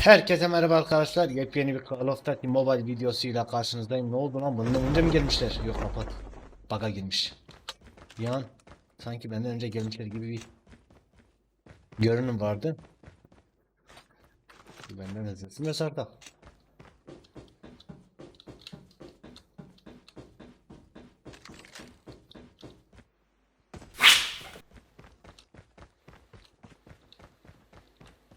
Herkese merhaba arkadaşlar. Yepyeni bir Call of Duty Mobile videosuyla karşınızdayım. Ne oldu lan? Bundan önce mi gelmişler? Yok kapat. Baga girmiş. Bir an sanki benden önce gelmişler gibi bir görünüm vardı. Benden ezilsin ve sarda.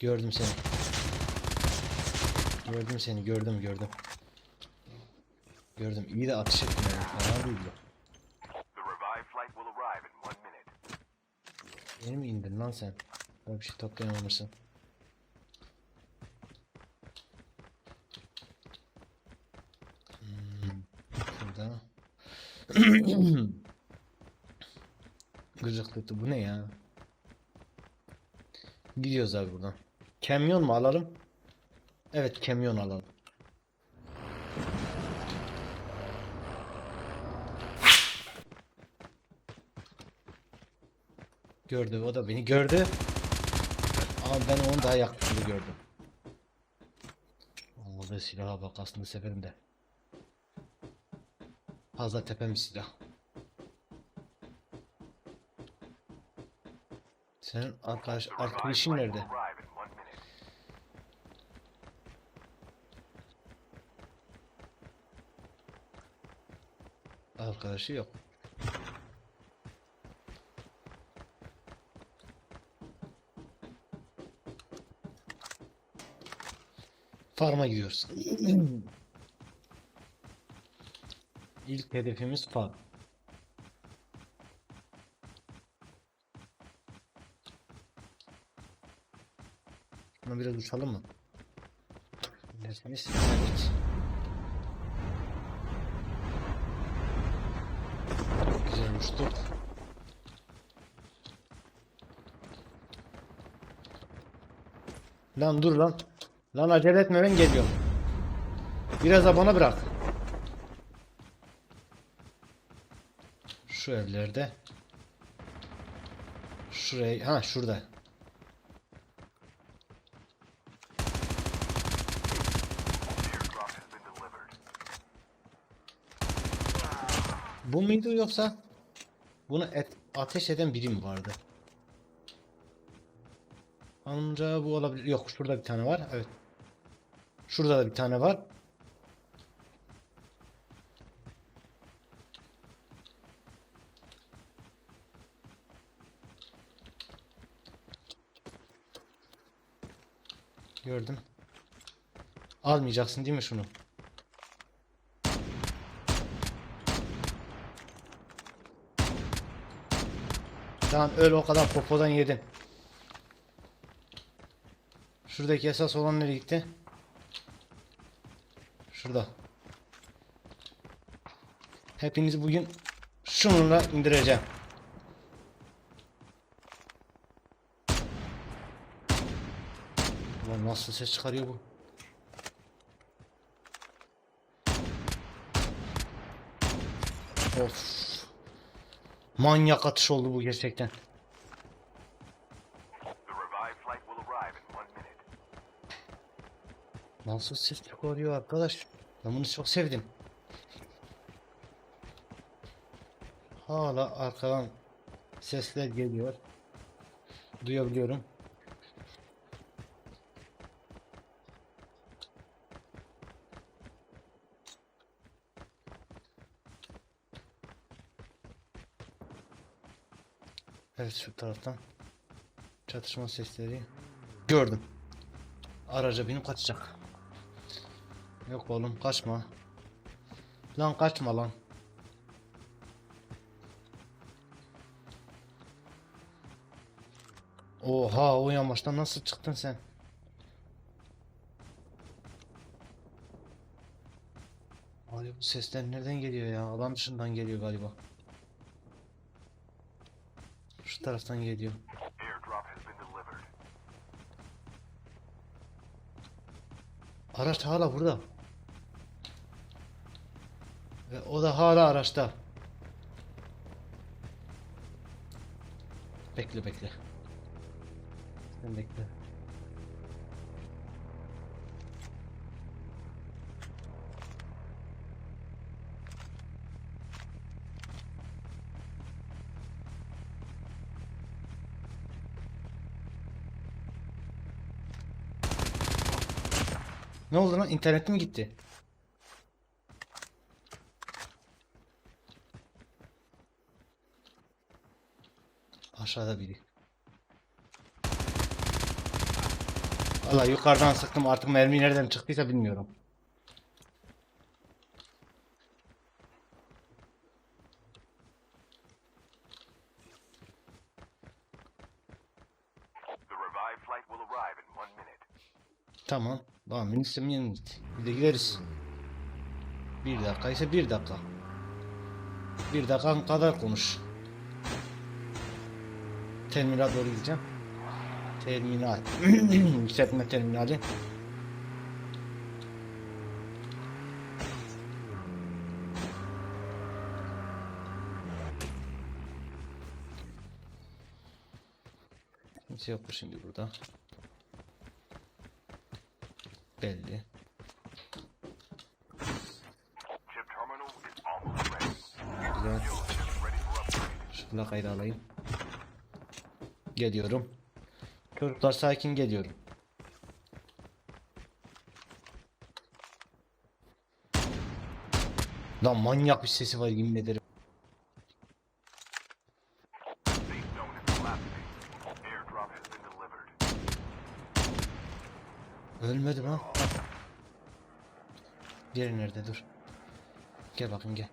Gördüm seni. Gördüm seni, gördüm, gördüm. Gördüm. İyi de atış ettin yani. Fena değil de. The revived flight will arrive in one minute. Beni mi indin lan sen? Ben bir şey toplayamamışsın. Hmm, Şurada. Gıcıklıktı. Bu ne ya? Gidiyoruz abi buradan. Kamyon mu alalım? Evet, kamyon alalım. Gördü, o da beni gördü. Ama ben onu daha yakın gibi gördüm. Da silaha bak aslında severim de. Fazla tepem silah. Senin arkadaş arkadaşın nerede? Arkadaşı yok. Farm'a gidiyoruz. İlk hedefimiz farm. Şuna biraz uçalım mı? Derseniz evet. Uçtuk. Lan dur lan. Lan acele etme ben geliyorum. Biraz da bana bırak. Şu evlerde. Şuraya, ha şurada. Bu muydu yoksa? Bunu et, ateş eden biri mi vardı? Amca bu olabilir. Yok şurada bir tane var. Evet. Şurada da bir tane var. Gördüm. Almayacaksın değil mi şunu? Tamam öyle o kadar popodan yedin. Şuradaki esas olan nereye gitti? Şurada. Hepinizi bugün şununla indireceğim. Ulan nasıl ses çıkarıyor bu? Of. Manyak atış oldu bu gerçekten. Nasıl ses çıkarıyor arkadaş? Ben bunu çok sevdim. Hala arkadan sesler geliyor. Duyabiliyorum. Evet şu taraftan çatışma sesleri gördüm. Araca binip kaçacak. Yok oğlum kaçma. Lan kaçma lan. Oha o yamaçtan nasıl çıktın sen? Abi bu sesler nereden geliyor ya? Alan dışından geliyor galiba. Şu taraftan geliyor. Araç hala burada. Ve o da hala araçta. Bekle bekle. Sen bekle. Ne oldu lan? İnternet mi gitti? Aşağıda biri. Valla yukarıdan sıktım artık mermi nereden çıktıysa bilmiyorum. Tamam. Tamam minisem yeni gitti. Bir de gideriz. Bir dakika ise bir dakika. Bir dakika kadar konuş. Terminal doğru gideceğim. Terminal. Yükseltme terminali. Kimse yok mu şimdi burada? Belli. Güzel. Chips ready for upgrade. Şu plakayı da alayım. Geliyorum. Çocuklar sakin geliyorum. Lan manyak bir sesi var yemin ederim. Diğeri nerede dur. Gel bakayım gel.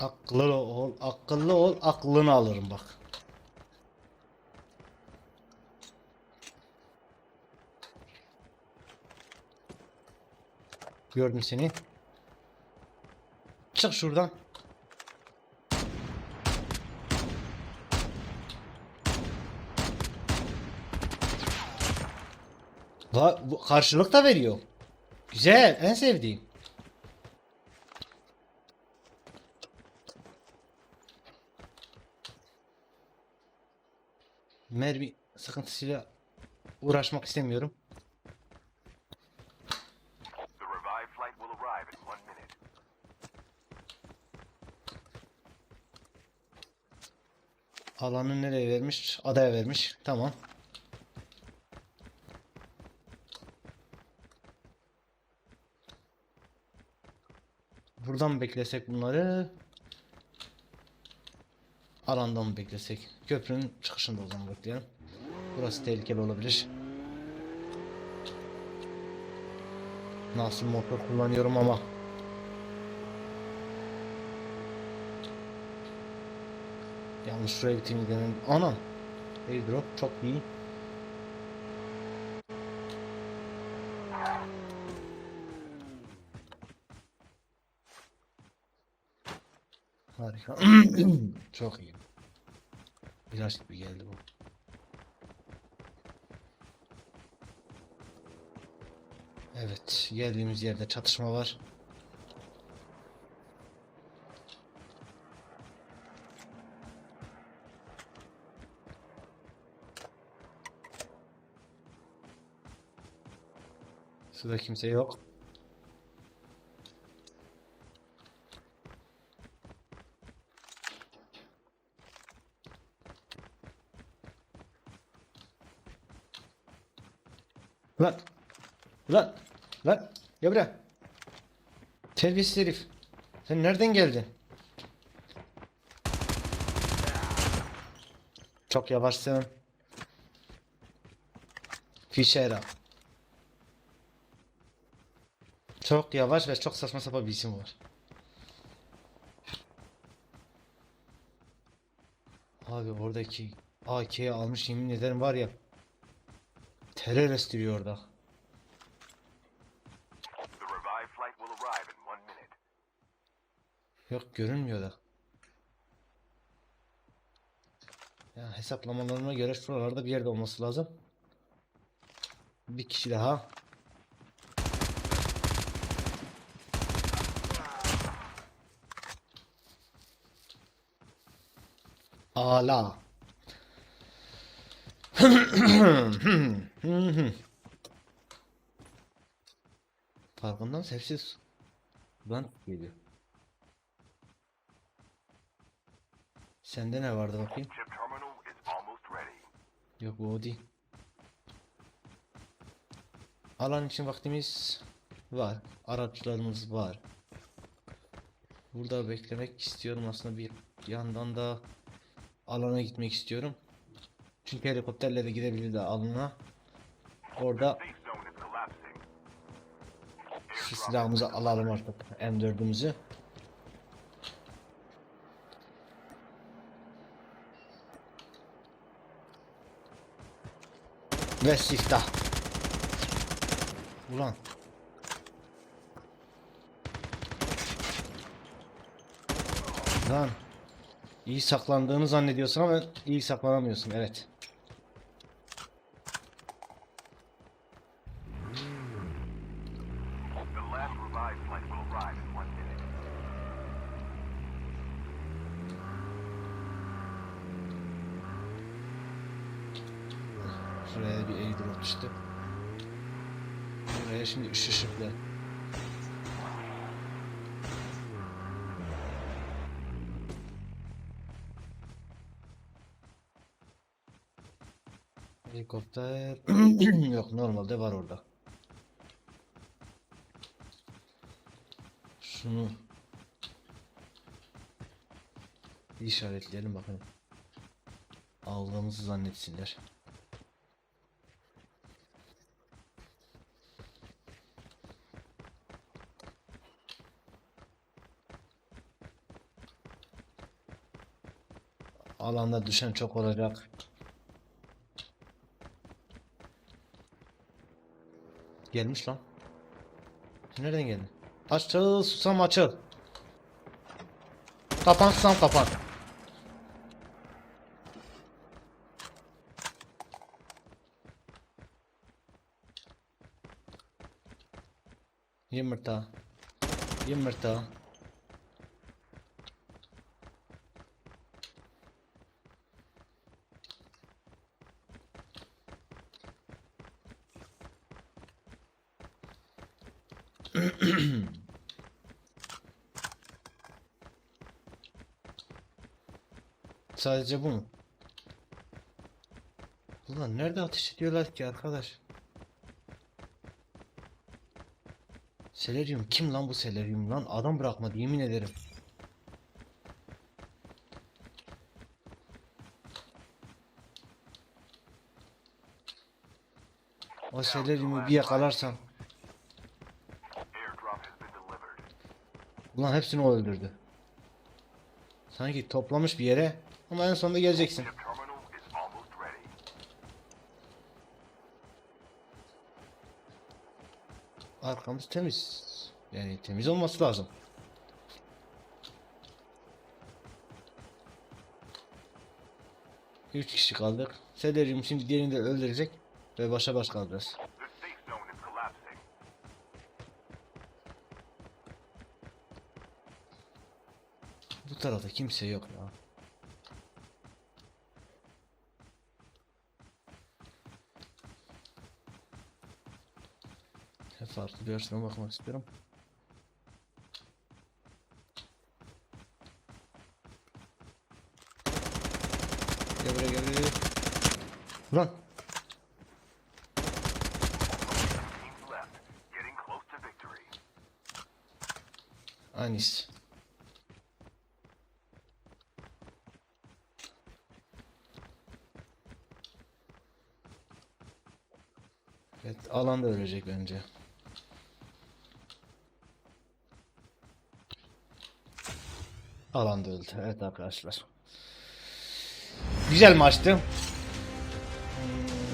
Akıllı ol, akıllı ol, aklını alırım bak. Gördüm seni. Çık şuradan. Bu karşılık da veriyor. Güzel, en sevdiğim. Mermi sıkıntısıyla uğraşmak istemiyorum. Alanı nereye vermiş? Adaya vermiş. Tamam. Buradan mı beklesek bunları? Alandan mı beklesek? Köprünün çıkışında o zaman bekleyelim. Burası tehlikeli olabilir. Nasıl motor kullanıyorum ama. Yalnız şuraya gittiğimi denedim. Anam. Airdrop çok iyi. Harika. çok iyi. Biraz gibi geldi bu. Evet, geldiğimiz yerde çatışma var. Suda kimse yok. Lan! Lan! Lan! Ya buraya! Terbiyesiz herif! Sen nereden geldin? Çok yavaşsın. Fişera. Çok yavaş ve çok saçma sapan bir isim var. Abi oradaki AK'yi almış yemin ederim var ya. İn one minute. Yok görünmüyor da. Ya hesaplamalarıma göre şuralarda bir yerde olması lazım. Bir kişi daha. Ala. Farkından sessiz. Ben geliyor. Sende ne vardı bakayım? Yok bu o değil. Alan için vaktimiz var. Araçlarımız var. Burada beklemek istiyorum aslında bir yandan da alana gitmek istiyorum. Çünkü helikopterle de gidebilirdi alana. Orada silahımızı alalım artık M4'ümüzü. Ve siftah. Ulan. Lan. İyi saklandığını zannediyorsun ama iyi saklanamıyorsun. Evet. Şuraya bir airdrop düştü. Buraya şimdi üç ışıklı. Helikopter yok normalde var orada. Şunu işaretleyelim bakalım. Aldığımızı zannetsinler. Alanda düşen çok olacak. Gelmiş lan. Nereden geldi? Açıl susam açıl. Kapan susam kapan. Yumurta. Yumurta. Sadece bu mu? Ulan nerede ateş ediyorlar ki arkadaş? Seleryum kim lan bu Seleryum lan? Adam bırakmadı yemin ederim. O Seleryum'u bir yakalarsam Ulan hepsini o öldürdü. Sanki toplamış bir yere ama en sonunda geleceksin. Arkamız temiz. Yani temiz olması lazım. Üç kişi kaldık. Seleryum şimdi diğerini de öldürecek ve başa baş kalacağız. Tarafta kimse yok ya. Hep farklı bir versiyona bakmak istiyorum. Gel buraya gel buraya. Victory. Anis. Evet, alanda ölecek bence. Alanda öldü. Evet arkadaşlar. Güzel maçtı. Hmm,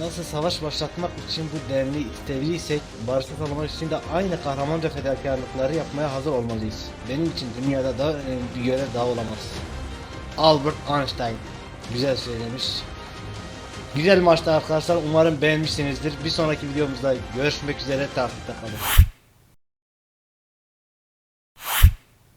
Nasıl savaş başlatmak için bu derneği istediysek, barışı sağlamak için de aynı kahramanca fedakarlıkları yapmaya hazır olmalıyız. Benim için dünyada daha önemli bir görev daha olamaz. Albert Einstein. Güzel söylemiş. Güzel maçtı arkadaşlar. Umarım beğenmişsinizdir. Bir sonraki videomuzda görüşmek üzere. Takipte kalın.